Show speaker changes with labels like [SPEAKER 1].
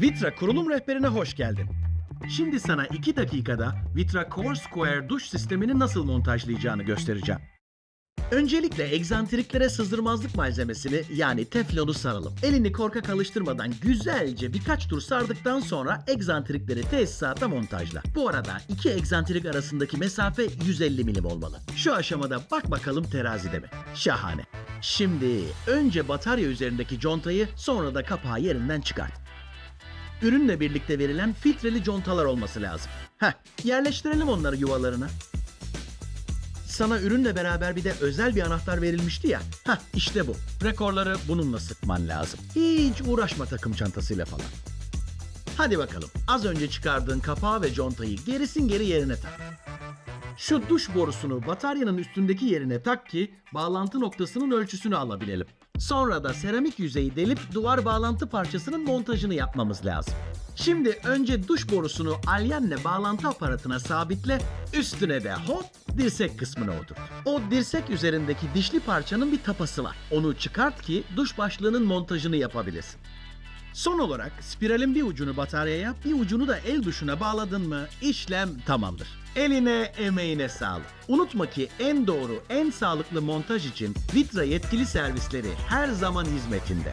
[SPEAKER 1] Vitra kurulum rehberine hoş geldin. Şimdi sana 2 dakikada Vitra Core Square duş sistemini nasıl montajlayacağını göstereceğim. Öncelikle egzantriklere sızdırmazlık malzemesini yani teflonu saralım. Elini korkak alıştırmadan güzelce birkaç tur sardıktan sonra egzantrikleri tesisata montajla. Bu arada iki egzantrik arasındaki mesafe 150 milim olmalı. Şu aşamada bak bakalım terazide mi? Şahane. Şimdi önce batarya üzerindeki contayı sonra da kapağı yerinden çıkart. Ürünle birlikte verilen filtreli contalar olması lazım. Heh, yerleştirelim onları yuvalarına. Sana ürünle beraber bir de özel bir anahtar verilmişti ya. Heh işte bu. Rekorları bununla sıkman lazım. Hiç uğraşma takım çantasıyla falan. Hadi bakalım. Az önce çıkardığın kapağı ve contayı gerisin geri yerine tak. Şu duş borusunu bataryanın üstündeki yerine tak ki bağlantı noktasının ölçüsünü alabilelim. Sonra da seramik yüzeyi delip duvar bağlantı parçasının montajını yapmamız lazım. Şimdi önce duş borusunu alyenle bağlantı aparatına sabitle, üstüne de hop dirsek kısmına oturt. O dirsek üzerindeki dişli parçanın bir tapası var. Onu çıkart ki duş başlığının montajını yapabilirsin. Son olarak spiralin bir ucunu bataryaya, bir ucunu da el duşuna bağladın mı işlem tamamdır. Eline, emeğine sağlık. Unutma ki en doğru, en sağlıklı montaj için Vitra yetkili servisleri her zaman hizmetinde.